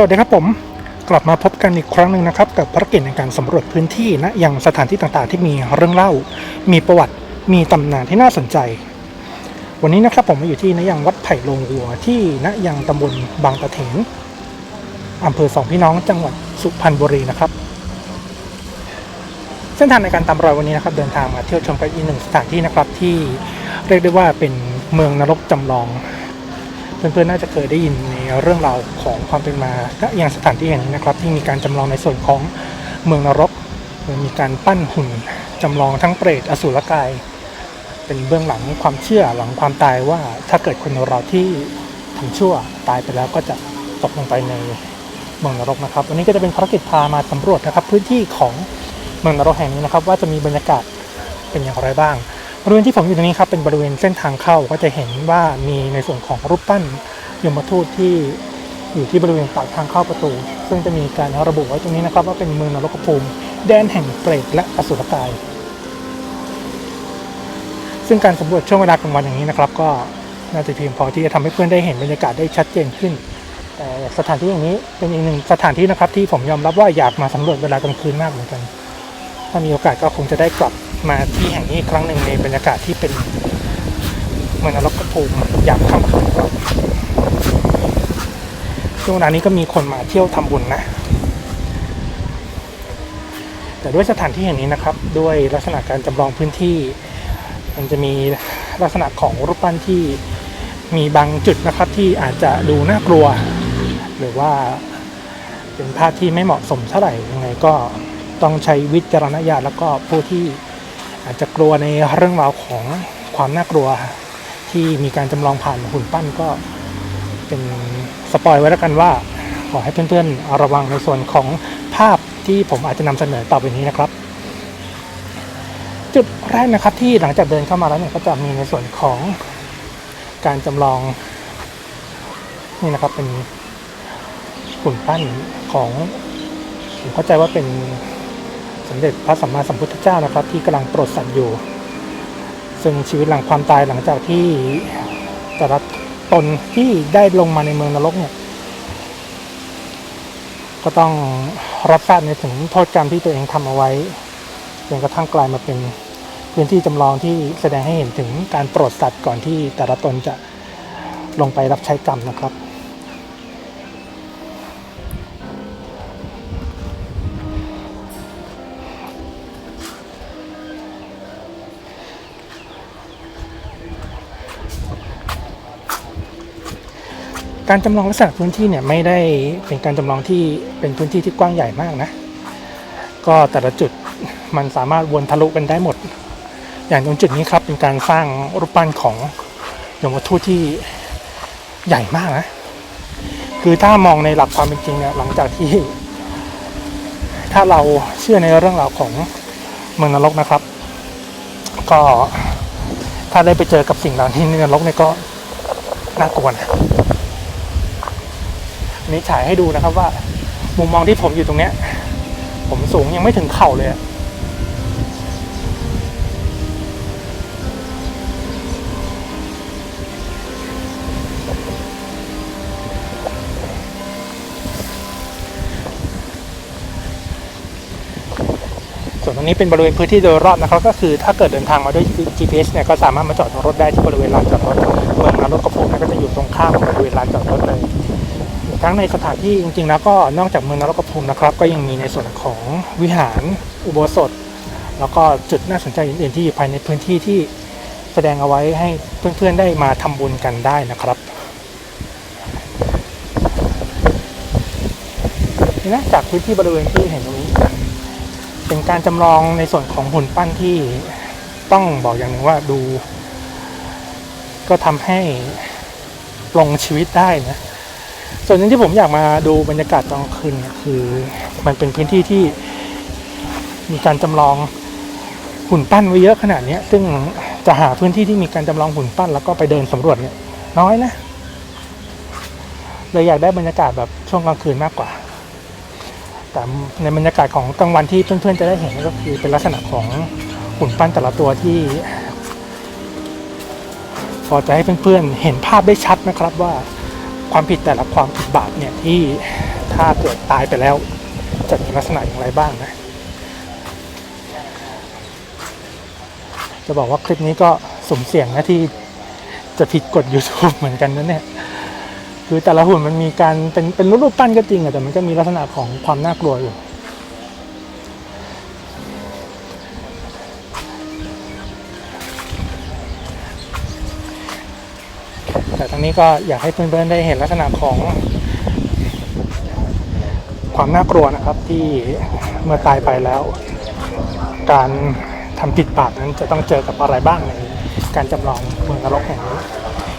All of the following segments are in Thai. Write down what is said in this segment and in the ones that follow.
สวัสดีครับผม กลับมาพบกันอีกครั้งหนึ่งนะครับ กับภารกิจในการสำรวจพื้นที่นะยังสถานที่ต่างๆ ที่มีเรื่องเล่า มีประวัติมีตำนานที่น่าสนใจ วันนี้นะครับผมมาอยู่ที่นยังวัดไผ่โรงวัวที่นยังตำบลบางตะเถนอำเภอสองพี่น้องจังหวัดสุพรรณบุรีนะครับ เส้นทางในการตามรอยวันนี้นะครับ เดินทางมาเที่ยวชมกันอีกหนึ่งสถานที่นะครับที่เรียกได้ว่าเป็นเมืองนรกจำลอง เพื่อนๆน่าจะเคยได้ยินในเรื่องราวของความเป็นมาและอย่างสถานที่แห่งนี้นะครับ ที่มีการจำลองในส่วนของเมืองนรกโดยมีการปั้นหุ่นจำลองทั้งเปรตอสุรกาย เป็นเบื้องหลังความเชื่อหลังความตายว่าถ้าเกิดคนเราที่ทำชั่วตายไปแล้วก็จะตกลงไปในเมืองนรกนะครับวันนี้ก็จะเป็นภารกิจพามาสำรวจนะครับ พื้นที่ของเมืองนรกแห่งนี้นะครับ ว่าจะมีบรรยากาศเป็นอย่างไรบ้าง บริเวณที่ผมอยู่ตรงนี้ครับเป็นบริเวณเส้นทางเข้าก็จะเห็นว่ามีในส่วนของรูปปั้นยมทูตที่อยู่ที่บริเวณปากทางเข้าประตู ซึ่งจะมีการระบุไว้ตรงนี้นะครับ ว่าเป็นเมืองนรกภูมิ แดนแห่งเปรตและอสุรกาย ซึ่งการสำรวจช่วงเวลากลางวันอย่างนี้นะครับ ก็น่าจะเพียงพอที่จะทำให้เพื่อนได้เห็นบรรยากาศได้ชัดเจนขึ้นแต่สถานที่อย่างนี้เป็นอีกหนึ่งสถานที่นะครับที่ผมยอมรับว่าอยากมาสำรวจเวลากลางคืนมากเหมือนกัน ถ้ามีโอกาสก็คงจะได้กลับ มาที่แห่งนี้ครั้งหนึ่งในบรรยากาศที่เป็นเหมือนนรกภูมิยามค่ำคืนครับช่วงเวลานี้ก็มีคนมาเที่ยวทำบุญนะ แต่ด้วยสถานที่แห่งนี้นะครับ ด้วยลักษณะการจำลองพื้นที่ มันจะมีลักษณะของรูปปั้นที่มีบางจุดนะครับที่อาจจะดูน่ากลัว หรือว่าเป็นภาพที่ไม่เหมาะสมเท่าไหร่ยังไงก็ต้องใช้วิจารณญาณแล้วก็ผู้ที่ อาจจะกลัวในเรื่องราวของความน่ากลัว ที่มีการจำลองผ่านหุ่นปั้นก็เป็นสปอยไว้แล้วกันว่า ขอให้เพื่อนๆระวังในส่วนของภาพที่ผมอาจจะนำเสนอต่อไปนี้นะครับ จุดแรกนะครับที่หลังจากเดินเข้ามาแล้วเนี่ยก็จะมีในส่วนของการจำลองนี่นะครับเป็นหุ่นปั้นของผมเข้าใจว่าเป็น สมเด็จพระสัมมาสัมพุทธเจ้านะครับ ที่กำลังโปรดสัตว์อยู่ ซึ่งชีวิตหลังความตายหลังจากที่แต่ละตนที่ได้ลงมาในเมืองนรกเนี่ย ก็ต้องรับทราบในถึงโทษกรรมที่ตัวเองทำเอาไว้จนกระทั่งกลายมาเป็นพื้นที่จำลองที่แสดงให้เห็นถึงการโปรดสัตว์ก่อนที่แต่ละตนจะลงไปรับใช้กรรมนะครับ การจำลองลักษณะพื้นที่เนี่ยไม่ได้เป็นการจำลองที่เป็นพื้นที่ที่กว้างใหญ่มากนะ ก็แต่ละจุดมันสามารถวนทะลุกันได้หมด อย่างตรงจุดนี้ครับเป็นการสร้างรูปปั้นของยมทูตที่ใหญ่มากนะ คือถ้ามองในหลักความเป็นจริงเนี่ยหลังจากที่ ถ้าเราเชื่อในเรื่องราวของเมืองนรกนะครับ ก็ถ้าได้ไปเจอกับสิ่งเหล่านี้ในนรกเนี่ยก็น่ากลัวนะ นี้ฉายให้ดูนะครับว่า มุมมองที่ผมอยู่ตรงเนี้ย ผมสูงยังไม่ถึงเข่าเลยอะส่วนตรงนี้เป็นบริเวณพื้นที่โดยรอบนะครับก็คือถ้าเกิดเดินทางมาด้วย GPS เนี่ยก็สามารถมาจอดรถได้ที่บริเวณลานจอดรถเมืองนรกกระพูนะก็จะอยู่ตรงข้ามบริเวณลานจอดรถเลย ทั้งในสถานที่จริงๆแล้วก็นอกจากเมืองนรกภูมินะครับ ก็ยังมีในส่วนของวิหารอุโบสถ แล้วก็จุดน่าสนใจอื่นๆ ที่อยู่ภายในพื้นที่ที่แสดงเอาไว้ให้เพื่อนๆได้มาทำบุญกันได้นะครับนี่นะจากพื้นที่บริเวณที่เห็นตรงนี้ เป็นการจำลองในส่วนของหุ่นปั้นที่ต้องบอกอย่างหนึ่งว่าดู ก็ทำให้ปลงชีวิตได้นะ ส่วนหนึงที่ผมอยากมาดูบรรยากาศตอนคืนเนี่ยคือมันเป็นพื้นที่ที่มีการจำลองหุ่นปั้นไว้เยอะขนาดนี้ซึ่งจะหาพื้นที่ที่มีการจำลองหุ่นปั้นแล้วก็ไปเดินสำรวจเนี่ยน้อยนะเลยอยากได้บรรยากาศแบบช่วงกลางคืนมากกว่า แต่ในบรรยากาศของกลางวันที่เพื่อนๆจะได้เห็นก็คือเป็นลักษณะของหุ่นปั้นแต่ละตัวที่พอจะให้เพื่อนๆเห็นภาพได้ชัดนะครับว่า ความผิดแต่ละความผิดบาปเนี่ยที่ถ้าเกิดตายไปแล้ว จะมีลักษณะอย่างไรบ้างนะ จะบอกว่าคลิปนี้ก็สมเสี่ยงนะที่จะผิดกฎ YouTube เหมือนกันนะเนี่ยคือแต่ละหุ่นมันมีการเป็นเป็นรูปปั้นก็จริงอะแต่มันก็มีลักษณะของความน่ากลัวอยู่ ต่ทั้งนี้ก็อยากให้เพื่อนๆได้เห็นลักษณะของ ความน่ากลัวนะครับที่เมื่อตายไปแล้ว การทำผิดบาปนั้นจะต้องเจอกับอะไรบ้างในการจำลองเมืองนรกแห่งนี้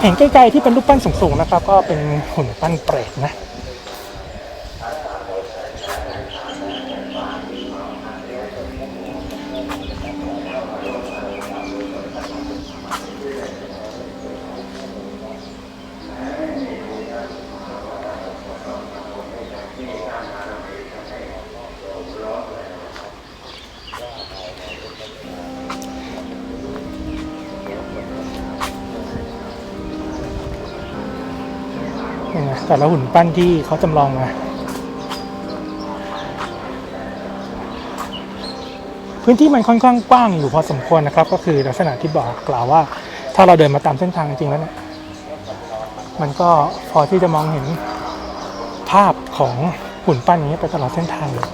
เห็นใกล้ๆที่เป็นรูปปั้นสูงๆนะครับ ก็เป็นหุ่นปั้นเปรตนะ แต่ละหุ่นปั้นที่เขาจำลองมาพื้นที่มันค่อนข้างกว้างอยู่พอสมควรนะครับ ก็คือลักษณะที่บอกกล่าวว่า ถ้าเราเดินมาตามเส้นทางจริงแล้วเนี่ยมันก็พอที่จะมองเห็นภาพของหุ่นปั้นนี้ไปตลอดเส้นทางเลย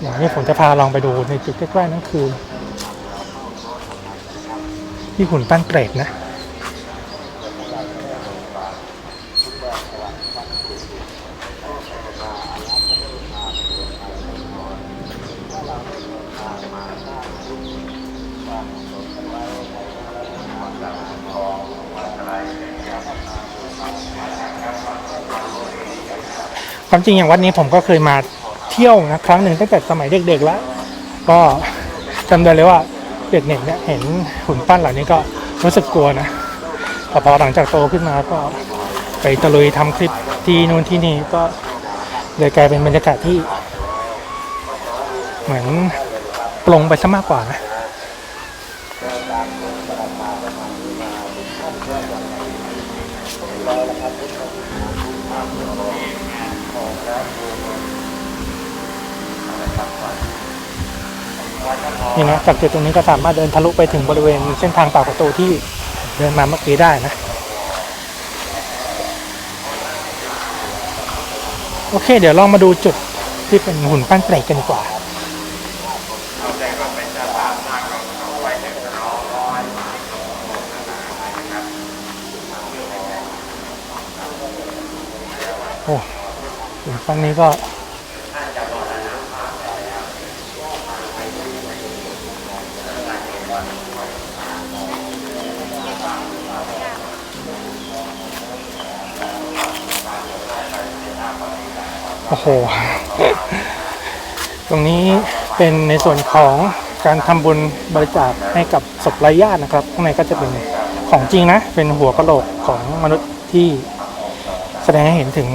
อย่างนี้ผมจะพาลองไปดูในจุดใกล้ๆนั่นคือ ที่หุ่นปั้นเปรตนะ ความจริงอย่างวัดนี้ผมก็เคยมาเที่ยวนะครั้งหนึ่งตั้งแต่สมัยเด็กๆแล้ว ก็จำได้เลยว่าเด็กๆเนี่ยเห็นหุ่นปั้นเหล่านี้ก็รู้สึกกลัวนะแต่พอหลังจากโตขึ้นมาก็ไปตะลุยทำคลิปที่นู่นที่นี่ก็เลยกลายเป็นบรรยากาศที่ เหมือนปลงไปซะมากกว่านะ นี่นะจากจุดตรงนี้ก็สามารถเดินทะลุไปถึงบริเวณเส้นทางปากประตูที่เดินมาเมื่อกี้ได้นะ โอเค เดี๋ยวลองมาดูจุดที่เป็นหุ่นปั้นเปรตกันดีกว่าโอ้ หุ่นปั้นนี้ก็โอ้โห ตรงนี้เป็นในส่วนของการทำบุญบริจาคให้กับศพไร้ญาตินะครับ ข้างในก็จะเป็นของจริงนะ เป็นหัวกะโหลกของมนุษย์ที่แสดงให้เห็นถึง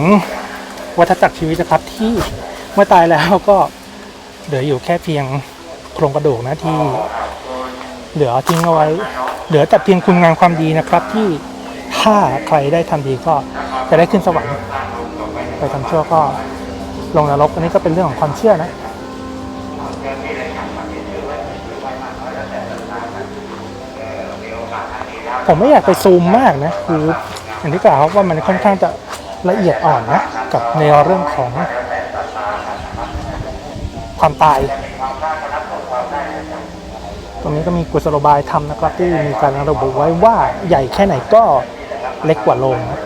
วัฏจักรชีวิตนะครับที่เมื่อตายแล้วก็เหลืออยู่แค่เพียงโครงกระดูกนะที่ เหลือทิ้งเอาไว้ เหลือแต่เพียงคุณงามความดีนะครับ ที่ถ้าใครได้ทำดีก็จะได้ขึ้นสวรรค์ไปทำชั่วก็ลงนรกอันนี้ก็เป็นเรื่องของความเชื่อนะผมไม่อยากไปซูมมากนะคืออย่างที่กล่าวว่ามันค่อนข้างจะละเอียดอ่อนนะ กับในเรื่องของความตาย ตรงนี้ก็มีกุศโลบายทำนะครับที่มีการระบุไว้ว่าใหญ่แค่ไหนก็เล็กกว่าลงนะ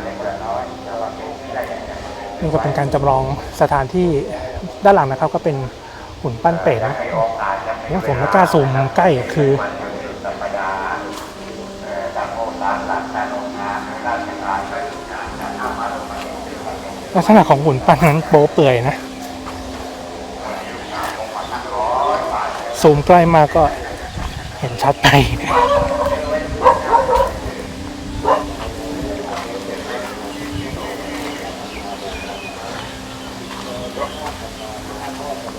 นี่ก็เป็นการจำลองสถานที่ด้านหลังนะครับก็เป็นหุ่นปั้นเปรตนะเนี่ยผมไม่กล้าซูมใกล้คือ ลักษณะของหุ่นปั้นนั้นโป๊เปื่อยนะ ซูมใกล้มากก็เห็นชัดไป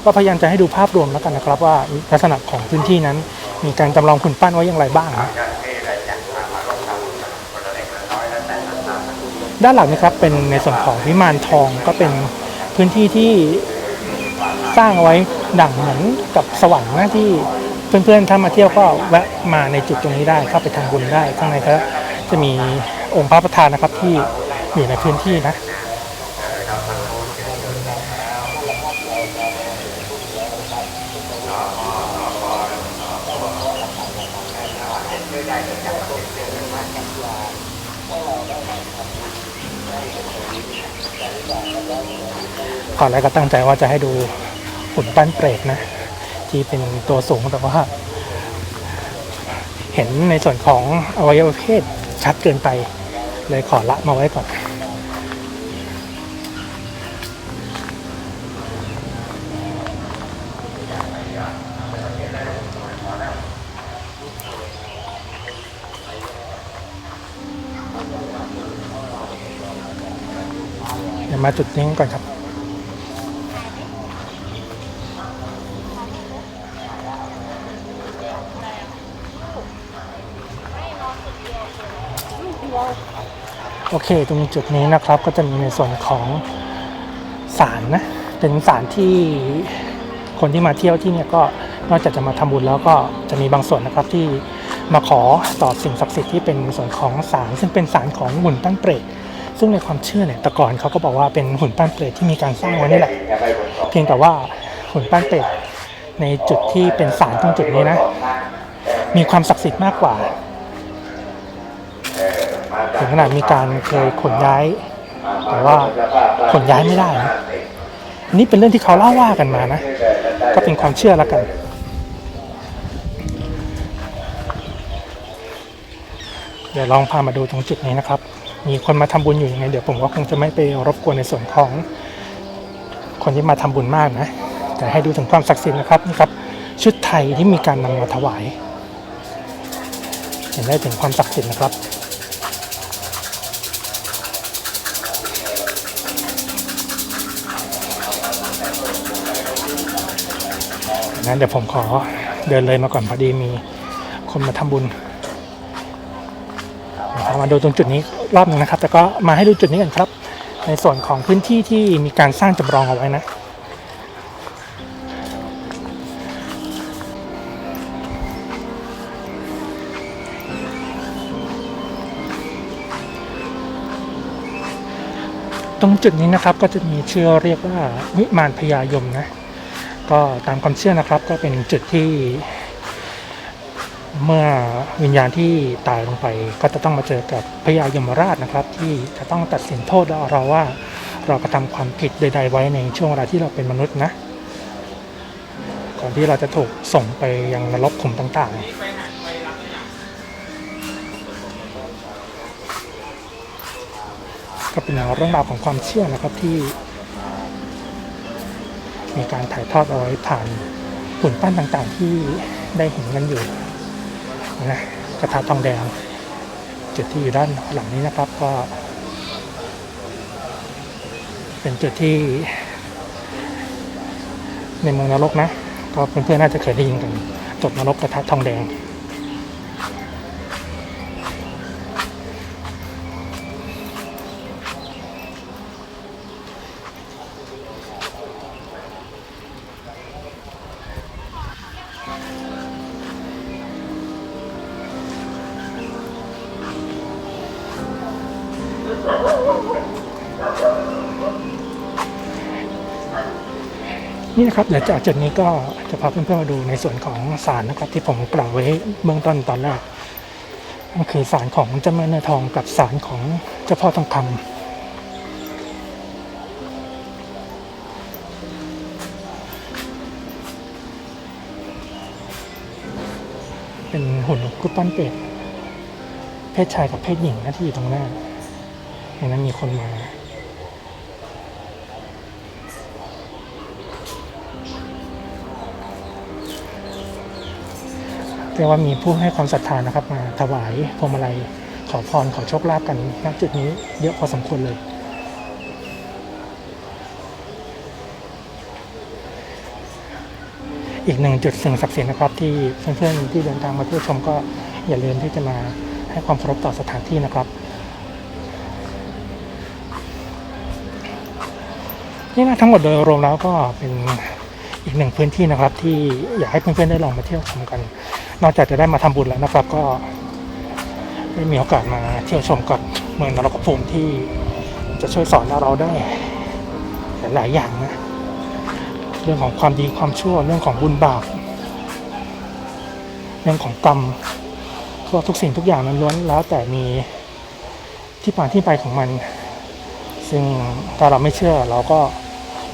ก็พยายามจะให้ดูภาพรวมแล้วกันนะครับว่าลักษณะของพื้นที่นั้น มีการจำลองหุ่นปั้นไว้อย่างไรบ้างนะ ด้านหลังนะครับเป็นในส่วนของวิมานทองก็เป็นพื้นที่ที่สร้างเอาไว้ดั่งเหมือนกับสวรรค์นะที่เพื่อนๆถ้ามาเที่ยวก็แวะมาในจุดตรงนี้ได้เข้าไปทำบุญได้ข้างในก็จะมีองค์พระประธานนะครับที่อยู่ในพื้นที่นะ ก่อนแรกก็ตั้งใจว่าจะให้ดูหุ่นปั้นเปรตนะ ที่เป็นตัวสูงแต่ว่า เห็นในส่วนของอวัยวะเพศชัดเกินไป เลยขอละมาไว้ก่อนเดี๋ยวมาจุดนี้ก่อนครับ โอเค ตรงจุดนี้นะครับก็จะมีในส่วนของศาลนะ เป็นศาลที่คนที่มาเที่ยวที่เนี่ยก็นอกจากจะมาทำบุญแล้วก็จะมีบางส่วนนะครับที่มาขอต่อสิ่งศักดิ์สิทธิ์ที่เป็นส่วนของศาลซึ่งเป็นศาลของหุ่นปั้นเปรตซึ่งในความเชื่อเนี่ยแต่ก่อนเขาก็บอกว่าเป็นหุ่นปั้นเปรตที่มีการสร้างไว้นี่แหละ เพียงแต่ว่าหุ่นปั้นเปรตในจุดที่เป็นศาลตรงจุดนี้นะ มีความศักดิ์สิทธิ์มากกว่า ถึงขนาดมีการเคยขนย้าย แต่ว่าขนย้ายไม่ได้นะอันนี้เป็นเรื่องที่เขาเล่าว่ากันมานะ ก็เป็นความเชื่อแล้วกัน เดี๋ยวลองพามาดูตรงจุดนี้นะครับ มีคนมาทำบุญอยู่ยังไง เดี๋ยวผมก็คงจะไม่ไปรบกวนในส่วนของคนที่มาทำบุญมากนะ แต่ให้ดูถึงความศักดิ์สิทธิ์นะครับนี่ครับ ชุดไทยที่มีการนำมาถวาย เห็นได้ถึงความศักดิ์สิทธิ์นะครับ งั้นเดี๋ยวผมขอเดินเลยมาก่อนพอดีมีคนมาทำบุญมาดูตรงจุดนี้รอบหนึงนะครับ แต่ก็มาให้ดูจุดนี้กันครับ ในส่วนของพื้นที่ที่มีการสร้างจำลองเอาไว้นะตรงจุดนี้นะครับก็จะมีเชื่อเรียกว่าวิมานพญายมนะ ก็ตามความเชื่อนะครับก็เป็นจุดที่เมื่อวิญญาณที่ตายลงไปก็จะต้องมาเจอกับพญายมราชนะครับ ที่จะต้องตัดสินโทษเราว่าเรากระทำความผิดใด ๆ ไว้ในช่วงเวลาที่เราเป็นมนุษย์นะ ก่อนที่เราจะถูกส่งไปยังนรกขุมต่าง ๆก็เป็นเรื่องราวของความเชื่อนะครับที่ มีการถ่ายทอดเอาไว้ผ่านหุ่นปั้นต่างๆ ที่ได้เห็นกันอยู่นะกระทะทองแดง จุดที่อยู่ด้านหลังนี้นะครับก็ เป็นจุดที่ในเมืองนรกนะ ก็เพื่อนๆน่าจะเคยได้ยินกันตกนรกกระทะทองแดง นี่นะครับเดี๋ยวจากจุดนี้ก็จะพาเพื่อนๆมาดูในส่วนของศาลนะครับ ที่ผมกล่าวไว้เบื้องต้นตอนแรกนั่นคือศาลของเจ้าแม่เนื้อทองกับศาลของเจ้าพ่อทองคำเป็นหุ่นกุปปั้นเป็ดเพศชายกับเพศหญิงนะที่อยู่ตรงหน้า เห็นนั้นมีคนมาเรียกว่ามีผู้ให้ความศรัทธานะครับ มาถวายพวงมาลัยขอพรขอโชคลาภกันณจุดนี้เยอะพอสมควรเลย อีกหนึ่งจุดสิ่งศักดิ์สิทธิ์นะครับ ที่เพื่อนๆที่เดินทางมาเที่ยวชมก็อย่าลืมที่จะมาให้ความเคารพต่อสถานที่นะครับ นี่นะทั้งหมดโดยรวมแล้วก็เป็นอีกหนึ่งพื้นที่นะครับ ที่อยากให้เพื่อนๆได้ลองมาเที่ยวชมกัน นอกจากจะได้มาทำบุญแล้วนะครับ ก็ได้มีโอกาสมาเที่ยวชมกับเมืองนรกภูมิที่จะช่วยสอนเราได้หลายอย่างนะเรื่องของความดีความชั่วเรื่องของบุญบาปเรื่องของกรรมก็ทุกสิ่งทุกอย่างนั้นล้วนแล้วแต่มีที่มาที่ไปของมัน ซึ่งถ้าเราไม่เชื่อเราก็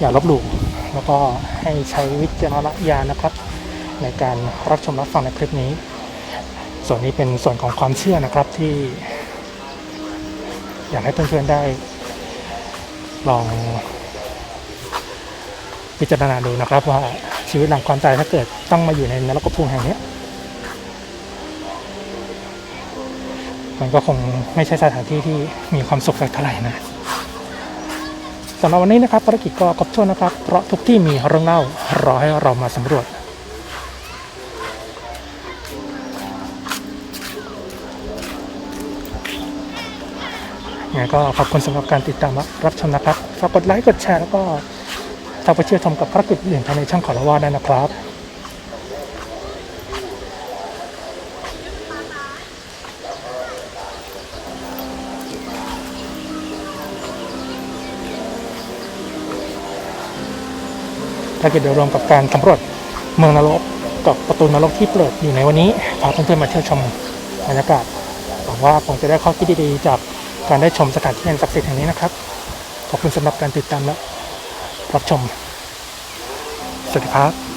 อย่าลบหลู่แล้วก็ให้ใช้วิจารณญาณนะครับ ในการรับชมรับฟังในคลิปนี้ ส่วนนี้เป็นส่วนของความเชื่อนะครับที่ อยากให้เพื่อนๆได้ ลองพิจารณาดูนะครับว่าชีวิตหลังความตายถ้าเกิดต้องมาอยู่ในนรกภูมิแห่งนี้มันก็คงไม่ใช่สถานที่ที่มีความสุขสักเท่าไหร่นะ สำหรับวันนี้นะครับภารกิจก็ครบถ้วนนะครับ เพราะทุกที่มีเรื่องเล่ารอให้เรามาสำรวจยังไงก็ขอบคุณสำหรับการติดตามรับชมนะครับฝากกดไลค์กดแชร์แล้วก็ถ้าไปเชื่อชมกับภารกิจอื่นภายในช่องขอละว่าได้นะครับ ภารกิจโดยรวมกับการสำรวจเมืองนรกกับประตูนรกที่เปิดอยู่ในวันนี้พาเพื่อนๆมาเที่ยวชมบรรยากาศหวังว่าคงจะได้ข้อคิดดีๆ จากการได้ชมสถานที่อันศักดิ์สิทธิ์แห่งนี้นะครับ ขอบคุณสำหรับการติดตามและรับชมสวัสดีครับ